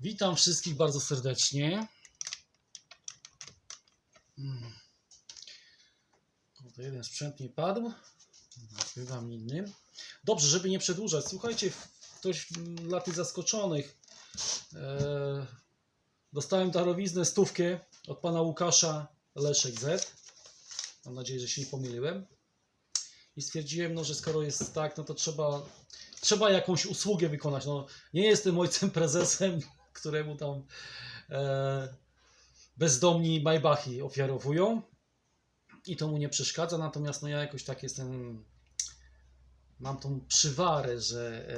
Witam wszystkich bardzo serdecznie. Mm. Tutaj jeden sprzęt nie padł. Nagrywam innym. Dobrze, żeby nie przedłużać. Słuchajcie, ktoś dla tych zaskoczonych. E, dostałem darowiznę stówkę od pana Łukasza Leszek Z. Mam nadzieję, że się nie pomyliłem. I stwierdziłem, no, że skoro jest tak, no to trzeba, trzeba jakąś usługę wykonać. No, nie jestem ojcem prezesem, któremu tam e, bezdomni Maybachy ofiarowują. I to mu nie przeszkadza, natomiast no ja jakoś tak jestem, mam tą przywarę, że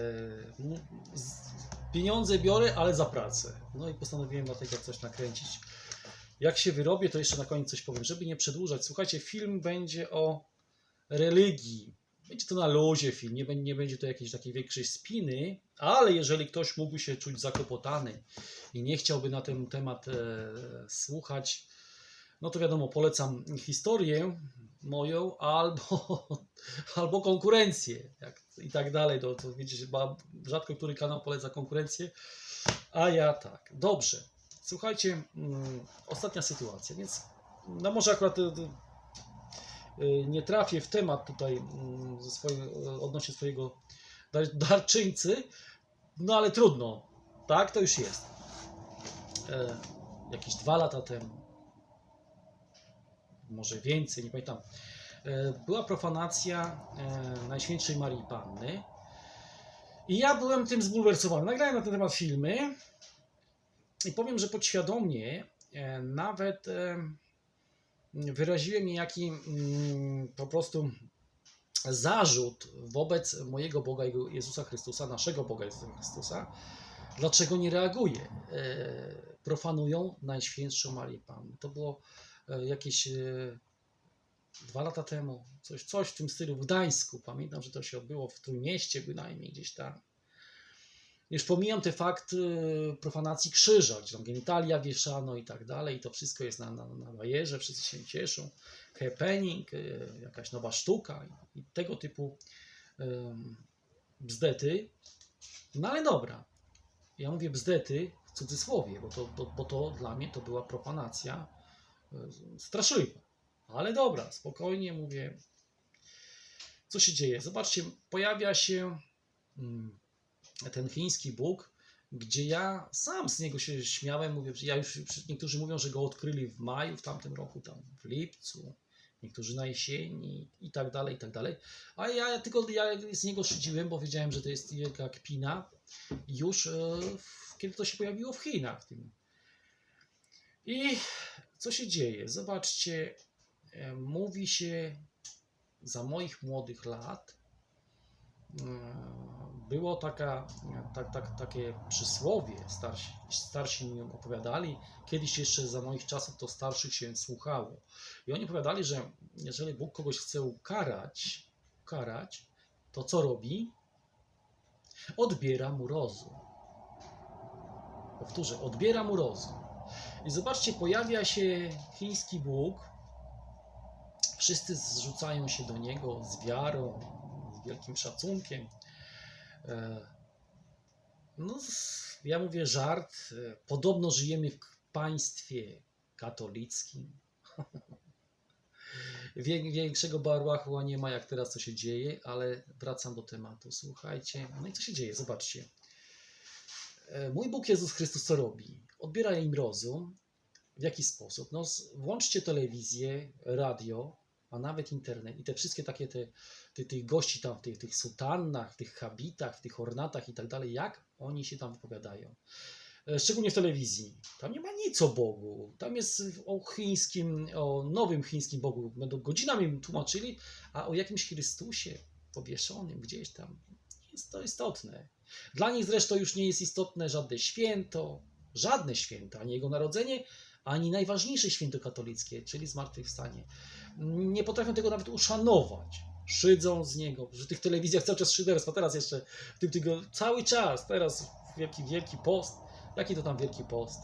e, pieniądze biorę, ale za pracę. No i postanowiłem dlatego coś nakręcić. Jak się wyrobię, to jeszcze na koniec coś powiem, żeby nie przedłużać. Słuchajcie, film będzie o religii. Będzie to na luzie film, nie nie będzie to jakiejś takiej większej spiny, ale jeżeli ktoś mógłby się czuć zakłopotany i nie chciałby na ten temat e, słuchać, no to wiadomo, polecam historię moją albo, albo konkurencję jak, i tak dalej. To, to widzicie, ba- rzadko który kanał poleca konkurencję, a ja tak. Dobrze. Słuchajcie, mm, ostatnia sytuacja, więc no może akurat e, nie trafię w temat tutaj mm, ze swoim, e, odnośnie swojego dar- darczyńcy, no ale trudno, tak to już jest. E, jakieś dwa lata temu, może więcej, nie pamiętam, e, była profanacja e, Najświętszej Marii Panny. I ja byłem tym zbulwersowany. Nagrałem na ten temat filmy. I powiem, że podświadomie e, nawet e, wyraziłem niejaki mm, po prostu zarzut wobec mojego Boga Jezusa Chrystusa, naszego Boga Jezusa Chrystusa, dlaczego nie reaguje. E, Profanują Najświętszą Marię Panny. To było e, jakieś e, dwa lata temu, coś, coś w tym stylu w Gdańsku. Pamiętam, że to się odbyło w Trójmieście bynajmniej gdzieś tam. Już pomijam te fakt e, profanacji krzyża, gdzie tam genitalia wieszano i tak dalej, i to wszystko jest na, na, na bajerze, wszyscy się cieszą. Happening, e, jakaś nowa sztuka i, tego typu em, bzdety. No ale dobra. Ja mówię bzdety w cudzysłowie, bo to, to, bo to dla mnie to była profanacja e, straszliwa. Ale dobra, spokojnie mówię. Co się dzieje? Zobaczcie, pojawia się mm, ten chiński Bóg, gdzie ja sam z niego się śmiałem. Mówię, ja już, niektórzy mówią, że go odkryli w maju w tamtym roku, tam w lipcu, niektórzy na jesieni i tak dalej, i tak dalej. A ja tylko ja z niego szydziłem, bo wiedziałem, że to jest wielka kpina już e, w- kiedy to się pojawiło w Chinach. I co się dzieje? Zobaczcie, e, mówi się za moich młodych lat, e, było taka, tak, tak, takie przysłowie, starsi, starsi mi opowiadali, kiedyś jeszcze za moich czasów to starszych się słuchało. I oni opowiadali, że jeżeli Bóg kogoś chce ukarać, ukarać to co robi? Odbiera mu rozum. Powtórzę, odbiera mu rozum. I zobaczcie, pojawia się chiński Bóg. Wszyscy zrzucają się do niego z wiarą, z wielkim szacunkiem. E, No, ja mówię żart. e, Podobno żyjemy w państwie katolickim. Wię- Większego barłachła nie ma, jak teraz co się dzieje, ale wracam do tematu. Słuchajcie, no i co się dzieje? Zobaczcie. E, Mój Bóg Jezus Chrystus co robi? Odbiera im rozum. W jaki sposób? No, włączcie telewizję, radio, a nawet internet i te wszystkie takie te, te, tych gości tam w tych, tych sutannach, w tych habitach, w tych ornatach i tak dalej, jak oni się tam wypowiadają. E, Szczególnie w telewizji. Tam nie ma nic o Bogu. Tam jest o chińskim, o nowym chińskim Bogu. Będą godzinami tłumaczyli, a o jakimś Chrystusie powieszonym gdzieś tam jest to istotne. Dla nich zresztą już nie jest istotne żadne święto, żadne święto, ani Jego Narodzenie, ani najważniejsze święto katolickie, czyli zmartwychwstanie. Nie potrafią tego nawet uszanować. Szydzą z niego, w tych telewizjach cały czas szyderstwo, teraz jeszcze w tym tygodniu, cały czas, teraz wielki, wielki post. Jaki to tam wielki post?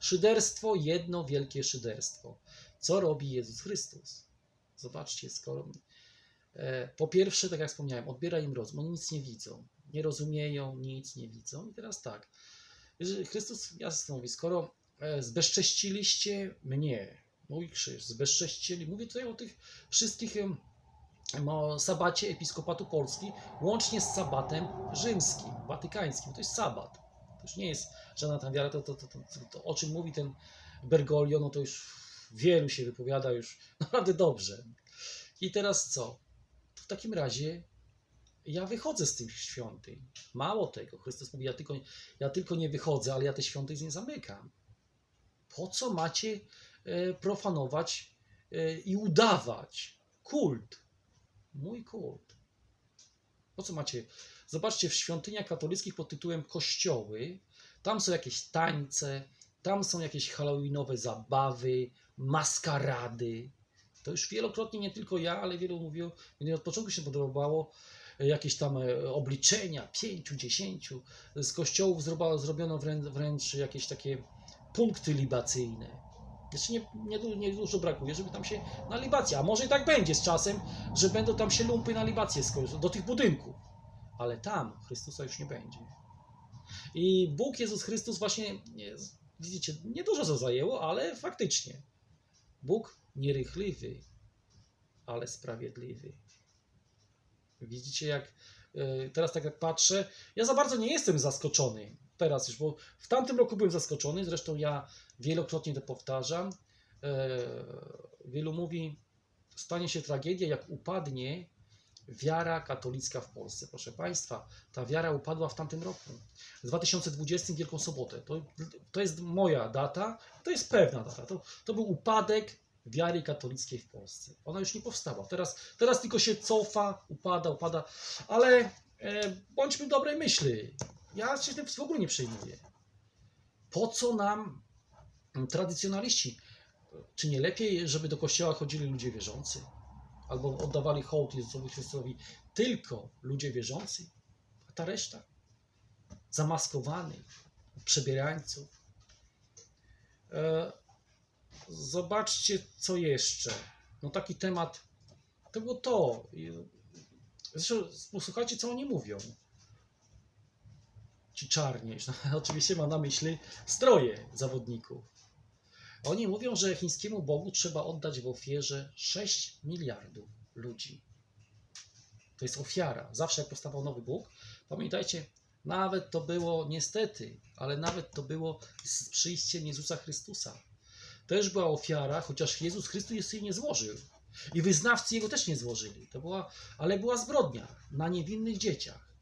Szyderstwo, jedno wielkie szyderstwo. Co robi Jezus Chrystus? Zobaczcie, skoro. E, po pierwsze, tak jak wspomniałem, odbiera im rozum. Oni nic nie widzą. Nie rozumieją, nic nie widzą. I teraz tak. Jeżeli Chrystus jasno mówi, skoro e, zbezcześciliście mnie, mój krzyż, zbezcześcili, mówię tutaj o tych wszystkich o sabacie Episkopatu Polski, łącznie z sabatem rzymskim, watykańskim. To jest sabat. To już nie jest żadna tam wiara, to, to, to, to, to o czym mówi ten Bergoglio, no to już wielu się wypowiada już naprawdę dobrze. I teraz co? W takim razie ja wychodzę z tych świątyń. Mało tego, Chrystus mówi, ja tylko, ja tylko nie wychodzę, ale ja te świątyń nie zamykam. Po co macie e, profanować e, i udawać kult? Mój kult. Po co macie? Zobaczcie, w świątyniach katolickich pod tytułem Kościoły, tam są jakieś tańce, tam są jakieś halloweenowe zabawy, maskarady. To już wielokrotnie nie tylko ja, ale wielu mówiło, mnie od początku się podobało, e, jakieś tam e, obliczenia, pięciu, dziesięciu. Z kościołów zrobiono wręcz jakieś takie punkty libacyjne. Jeszcze nie, nie, nie dużo brakuje, żeby tam się na libację, a może i tak będzie z czasem, że będą tam się lumpy na libację do tych budynków. Ale tam Chrystusa już nie będzie. I Bóg Jezus Chrystus właśnie, nie, widzicie, niedużo to zajęło, ale faktycznie. Bóg nierychliwy, ale sprawiedliwy. Widzicie, jak e, teraz tak jak patrzę, ja za bardzo nie jestem zaskoczony teraz już, bo w tamtym roku byłem zaskoczony, zresztą ja wielokrotnie to powtarzam. E, Wielu mówi, stanie się tragedia, jak upadnie wiara katolicka w Polsce. Proszę Państwa, ta wiara upadła w tamtym roku. W 2020 Wielką Sobotę. To, to jest moja data, to jest pewna data. To, to był upadek wiary katolickiej w Polsce. Ona już nie powstała. Teraz, teraz tylko się cofa, upada, upada, ale e, bądźmy dobrej myśli. Ja się tym w ogóle nie przejmuję. Po co nam tradycjonaliści? Czy nie lepiej, żeby do kościoła chodzili ludzie wierzący? Albo oddawali hołd Jezusowi Chrystusowi tylko ludzie wierzący? A ta reszta? Zamaskowanych, przebierańców. E, zobaczcie, co jeszcze. No taki temat, to było to. Zresztą posłuchajcie, co oni mówią. Ci czarni. No, oczywiście mam na myśli stroje zawodników. Oni mówią, że chińskiemu Bogu trzeba oddać w ofierze 6 miliardów ludzi. To jest ofiara. Zawsze jak powstawał nowy Bóg, pamiętajcie, nawet to było niestety, ale nawet to było z przyjściem Jezusa Chrystusa. Też była ofiara, chociaż Jezus Chrystus jej nie złożył. I wyznawcy jego też nie złożyli. To była, ale była zbrodnia na niewinnych dzieciach.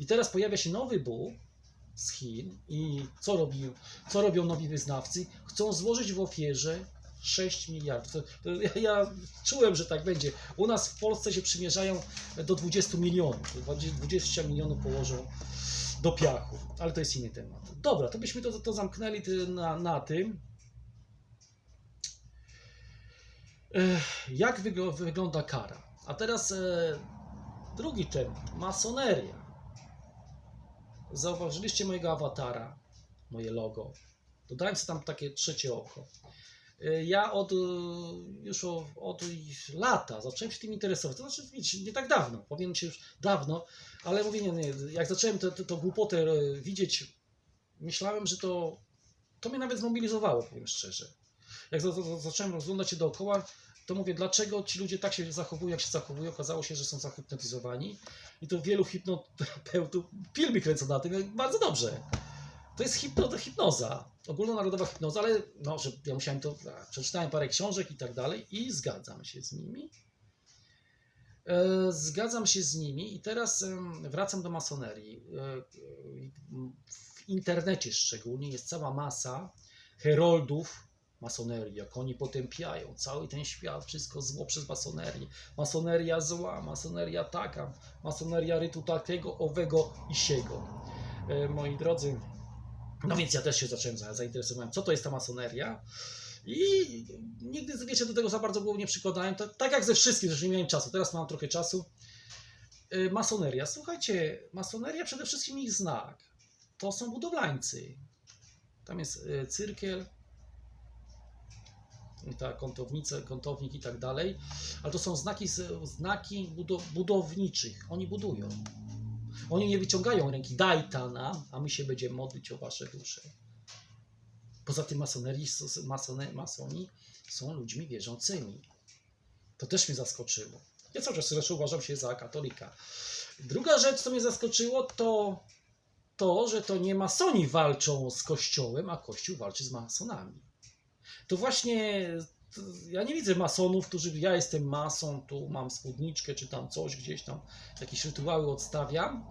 I teraz pojawia się nowy Bóg z Chin i co, robił, co robią nowi wyznawcy? Chcą złożyć w ofierze 6 miliardów. Ja, ja czułem, że tak będzie. U nas w Polsce się przymierzają do 20 milionów. To 20 20 milionów położą do piachu, ale to jest inny temat. Dobra, to byśmy to, to zamknęli na, na tym. Jak wygl- wygląda kara? A teraz e, drugi temat. Masoneria. Zauważyliście mojego awatara, moje logo. Dodałem tam takie trzecie oko. E, Ja od e, już od lata zacząłem się tym interesować. To znaczy, wiecie, nie tak dawno, powiem się już dawno, ale mówię, nie, nie, jak zacząłem to głupotę e, widzieć, myślałem, że to, to mnie nawet zmobilizowało, powiem szczerze. Jak za, za, zacząłem rozglądać się dookoła, to mówię, dlaczego ci ludzie tak się zachowują, jak się zachowują. Okazało się, że są zahipnotyzowani i to wielu hipnoterapeutów filmy kręcą na tym, bardzo dobrze. To jest hipno, hipnoza, ogólnonarodowa hipnoza, ale no, że ja musiałem to, przeczytałem parę książek i tak dalej i zgadzam się z nimi. E, Zgadzam się z nimi i teraz wracam do masonerii. E, W internecie szczególnie jest cała masa heroldów masonerii, jak oni potępiają cały ten świat, wszystko zło przez masonerię. Masoneria zła, masoneria taka, masoneria rytu takiego, owego i siego. E, Moi drodzy, no więc ja też się zacząłem za- zainteresowałem, co to jest ta masoneria. I nigdy, wiecie, do tego za bardzo głowy nie przykładałem. To, tak jak ze wszystkim, że nie miałem czasu. Teraz mam trochę czasu. E, Masoneria. Słuchajcie, masoneria przede wszystkim ich znak. To są budowlańcy. Tam jest e, cyrkiel, ta kątownica, kątownik i tak dalej. Ale to są znaki, znaki budo- budowniczych. Oni budują. Oni nie wyciągają ręki, daj ta nam, a my się będziemy modlić o wasze dusze. Poza tym masonerii, masone, masoni są ludźmi wierzącymi. To też mnie zaskoczyło. Ja cały czas zresztą uważam się za katolika. Druga rzecz, co mnie zaskoczyło, to to, że to nie masoni walczą z kościołem, a kościół walczy z masonami. To właśnie to ja nie widzę masonów, którzy ja jestem mason, tu mam spódniczkę czy tam coś gdzieś tam, jakieś rytuały odstawiam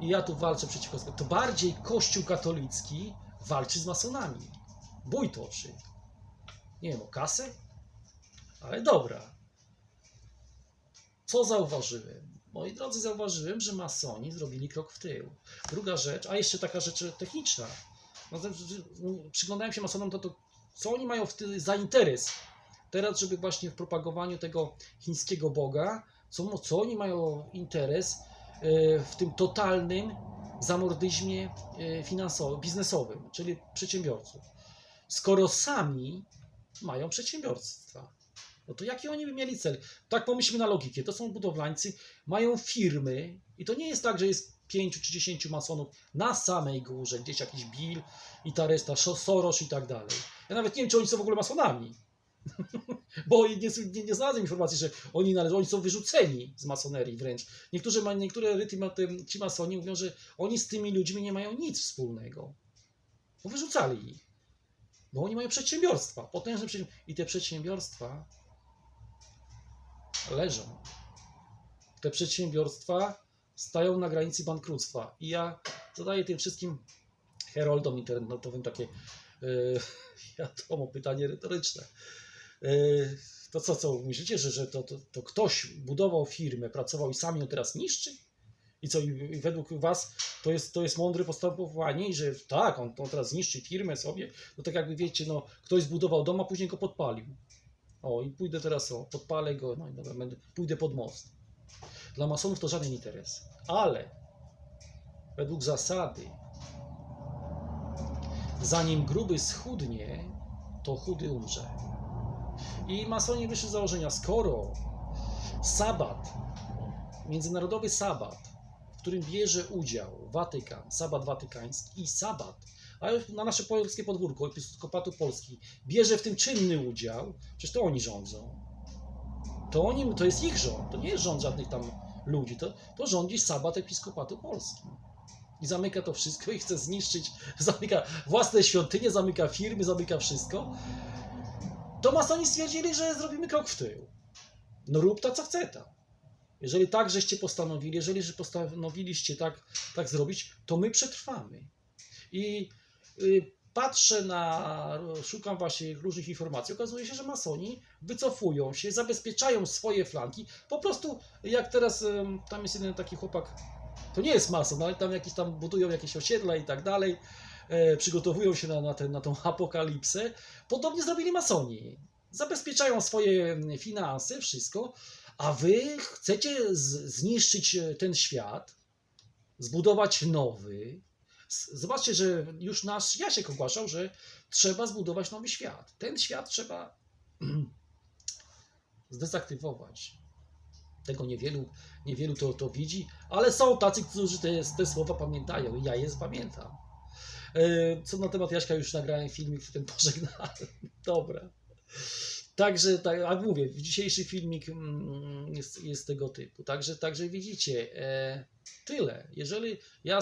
i ja tu walczę przeciwko. To bardziej kościół katolicki walczy z masonami. Bój toczy. Nie wiem, o kasę? Ale dobra. Co zauważyłem? Moi drodzy, zauważyłem, że masoni zrobili krok w tył. Druga rzecz, a jeszcze taka rzecz techniczna. No, przyglądałem się masonom, to, to co oni mają w za interes teraz, żeby właśnie w propagowaniu tego chińskiego Boga, co, co oni mają interes e, w tym totalnym zamordyzmie e, finansowym, biznesowym, czyli przedsiębiorców. Skoro sami mają przedsiębiorstwa, no to jaki oni by mieli cel? Tak pomyślmy na logikę. To są budowlańcy, mają firmy i to nie jest tak, że jest pięciu czy dziesięciu masonów na samej górze, gdzieś jakiś Bill i ta reszta, Soros i tak dalej. Ja nawet nie wiem, czy oni są w ogóle masonami. Bo nie, nie, nie znalazłem informacji, że oni należą, oni są wyrzuceni z masonerii wręcz. Niektórzy, niektóre ryty, ci masoni mówią, że oni z tymi ludźmi nie mają nic wspólnego. Bo wyrzucali ich. Bo oni mają przedsiębiorstwa, potężne przedsiębiorstwa. I te przedsiębiorstwa leżą. Te przedsiębiorstwa stają na granicy bankructwa. I ja zadaję tym wszystkim heroldom internetowym takie wiadomo, pytanie retoryczne. Yy, to co, co myślicie, że, że to, to, to ktoś budował firmę, pracował i sam ją teraz niszczy? I co, i według was to jest, to jest mądre postępowanie i że tak, on, on teraz zniszczy firmę sobie, no tak jakby wiecie, no ktoś zbudował dom, a później go podpalił. O, i pójdę teraz, o, podpalę go, no i dobra, będę, pójdę pod most. Dla masonów to żaden interes. Ale według zasady, zanim gruby schudnie, to chudy umrze. I masoni wyszli z założenia, skoro sabat, międzynarodowy sabat, w którym bierze udział Watykan, sabat watykański i sabat, a na nasze polskie podwórko Episkopatu Polski bierze w tym czynny udział, przecież to oni rządzą. To, oni, to jest ich rząd, to nie jest rząd żadnych tam ludzi, to, to rządzi sabat Episkopatu Polski. I zamyka to wszystko i chce zniszczyć, zamyka własne świątynie, zamyka firmy, zamyka wszystko. To masoni stwierdzili, że zrobimy krok w tył. No rób ta, co chce ta. Jeżeli tak, żeście postanowili, jeżeli że postanowiliście tak, tak zrobić, to my przetrwamy. I y, patrzę na, szukam właśnie różnych informacji. Okazuje się, że masoni wycofują się, zabezpieczają swoje flanki. Po prostu, jak teraz tam jest jeden taki chłopak, to nie jest mason, ale tam jakieś tam budują jakieś osiedla i tak dalej, e, przygotowują się na, na, ten, na tą apokalipsę. Podobnie zrobili masoni. Zabezpieczają swoje finanse, wszystko, a wy chcecie zniszczyć e, ten świat, zbudować nowy. Zobaczcie, że już nasz Jasiek ogłaszał, że trzeba zbudować nowy świat. Ten świat trzeba zdezaktywować. Tego niewielu, niewielu to, to widzi, ale są tacy, którzy te, te słowa pamiętają ja je pamiętam. E, Co na temat Jaśka już nagrałem filmik, w tym pożegnałem. Dobra. Także, tak, a mówię, dzisiejszy filmik mm, jest, jest tego typu. Także, także widzicie, e, tyle. Jeżeli ja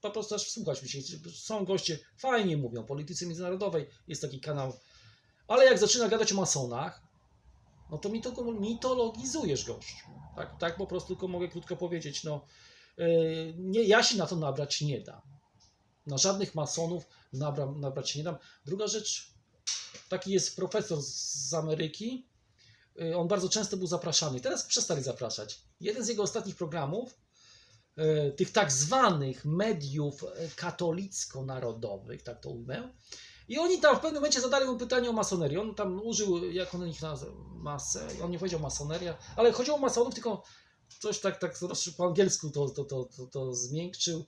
po prostu aż słuchać mi się, są goście, fajnie mówią, politycy międzynarodowej, jest taki kanał, ale jak zaczyna gadać o masonach, no to mito, mitologizujesz gościu. Tak, tak po prostu tylko mogę krótko powiedzieć. No, e, nie, ja się na to nabrać nie dam. Na żadnych masonów nabra, nabrać się nie dam. Druga rzecz, taki jest profesor z Ameryki. y, On bardzo często był zapraszany. Teraz przestali zapraszać. Jeden z jego ostatnich programów, y, tych tak zwanych mediów y, katolicko-narodowych, tak to ujmę. I oni tam w pewnym momencie zadali mu pytanie o masonerię. On tam użył, jak on ich nazywa, masę, on nie powiedział masoneria, ale chodziło o masonów, tylko coś tak, tak po angielsku to, to, to, to, to zmiękczył.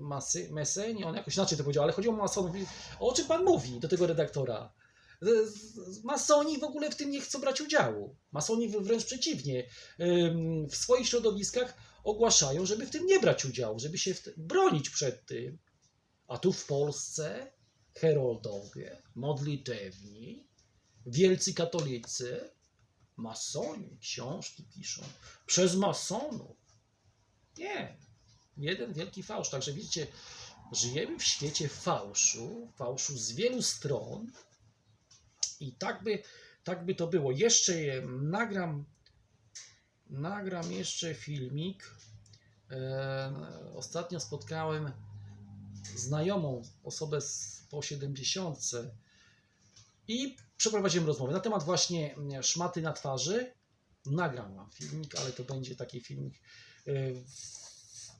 Masy, meseń, on jakoś inaczej to powiedział, ale chodziło o masonów. O czym pan mówi do tego redaktora? Masoni w ogóle w tym nie chcą brać udziału. Masoni wręcz przeciwnie. W swoich środowiskach ogłaszają, żeby w tym nie brać udziału, żeby się bronić przed tym. A tu w Polsce heroldowie, modlitewni, wielcy katolicy, masoni książki piszą przez masonów. Nie. Jeden wielki fałsz. Także widzicie, żyjemy w świecie fałszu, fałszu z wielu stron i tak by, tak by to było. Jeszcze je nagram, nagram jeszcze filmik. Ostatnio spotkałem znajomą osobę po 70 i przeprowadziłem rozmowę na temat właśnie szmaty na twarzy. Nagram wam filmik, ale to będzie taki filmik e,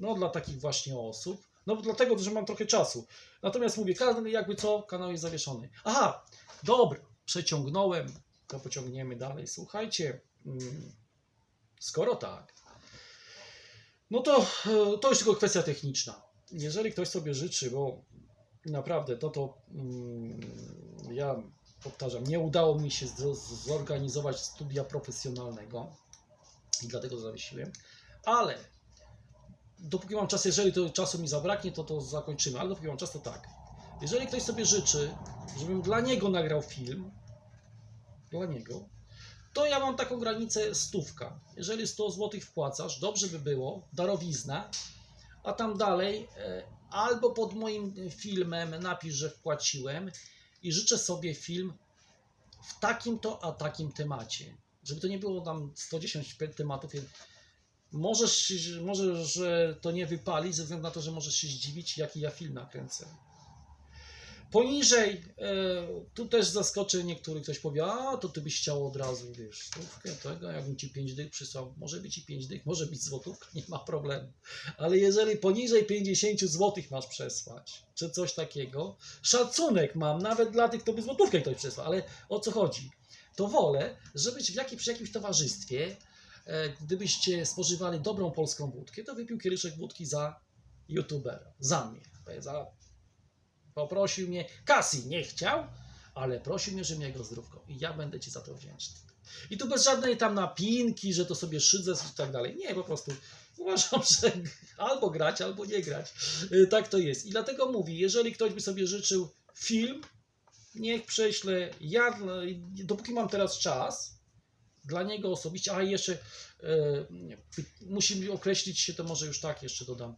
no dla takich właśnie osób. No dlatego, że mam trochę czasu. Natomiast mówię, kanał jakby co, kanał jest zawieszony. Aha, dobra, przeciągnąłem, to pociągniemy dalej. Słuchajcie, mm, skoro tak, no to e, to już tylko kwestia techniczna. Jeżeli ktoś sobie życzy, bo naprawdę to to mm, ja powtarzam, nie udało mi się zorganizować studia profesjonalnego i dlatego zawiesiłem, ale dopóki mam czas, jeżeli to czasu mi zabraknie, to to zakończymy, ale dopóki mam czas, to tak. Jeżeli ktoś sobie życzy, żebym dla niego nagrał film, dla niego, to ja mam taką granicę stówka. Jeżeli 100 zł wpłacasz, dobrze by było, darowizna, a tam dalej e, albo pod moim filmem napisz, że wpłaciłem i życzę sobie film w takim to, a takim temacie. Żeby to nie było tam 110 tematów. Możesz, się- może, że to nie wypali, ze względu na to, że możesz się zdziwić, jaki ja film nakręcę. Poniżej, e, tu też zaskoczę niektórych, ktoś powie, a to ty byś chciał od razu, wiesz, stówkę tego, jakbym ci 5 dych przysłał, może być i 5 dych, może być złotówka, nie ma problemu. Ale jeżeli poniżej 50 złotych masz przesłać, czy coś takiego, szacunek mam nawet dla tych, kto by złotówkę ktoś przesłał, ale o co chodzi? To wolę, żebyś w jakim, przy jakimś towarzystwie, gdybyście spożywali dobrą polską wódkę, to wypił kieliszek wódki za youtubera, za mnie, za Poprosił mnie, Kasi nie chciał, ale prosił mnie, żebym jego zdrówko. I ja będę ci za to wdzięczny. I tu bez żadnej tam napinki, że to sobie szydzę i tak dalej. Nie, po prostu uważam, że albo grać, albo nie grać. Y, Tak to jest. I dlatego mówię, jeżeli ktoś by sobie życzył film, niech prześlę. Ja, dla- dopóki mam teraz czas, dla niego osobiście, a jeszcze e, py- musi określić się, to może już tak jeszcze dodam,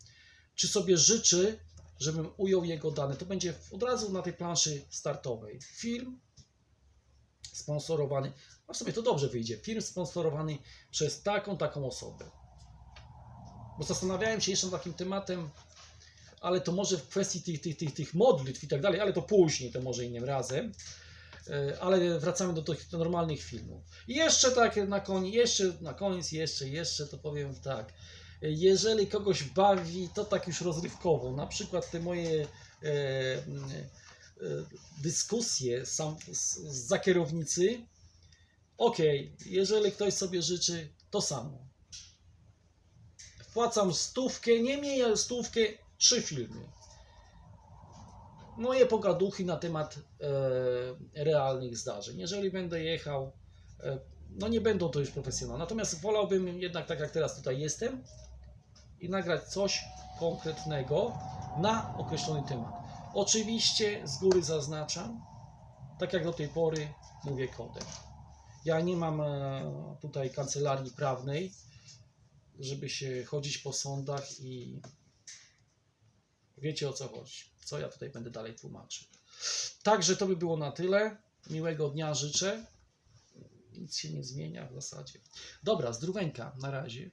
czy sobie życzy, żebym ujął jego dane. To będzie od razu na tej planszy startowej. Film sponsorowany, a w sumie to dobrze wyjdzie, film sponsorowany przez taką, taką osobę. Bo zastanawiałem się jeszcze nad takim tematem, ale to może w kwestii tych, tych, tych, tych modlitw i tak dalej, ale to później, to może innym razem. E, Ale wracamy do tych normalnych filmów. I jeszcze tak na koniec, jeszcze na koniec, jeszcze, jeszcze to powiem tak. Jeżeli kogoś bawi, to tak już rozrywkowo, na przykład te moje e, e, dyskusje sam, z, z kierownicy, okej, jeżeli ktoś sobie życzy, to samo. Wpłacam stówkę, nie mniej, stówkę, trzy filmy. Moje pogaduchy na temat e, realnych zdarzeń. Jeżeli będę jechał, e, no nie będą to już profesjonalne, natomiast wolałbym jednak tak jak teraz tutaj jestem i nagrać coś konkretnego na określony temat. Oczywiście z góry zaznaczam, tak jak do tej pory mówię kodem. Ja nie mam e, tutaj kancelarii prawnej, żeby się chodzić po sądach i wiecie o co chodzi. Co ja tutaj będę dalej tłumaczył. Także to by było na tyle. Miłego dnia życzę. Nic się nie zmienia w zasadzie. Dobra, zdróweńka, na razie.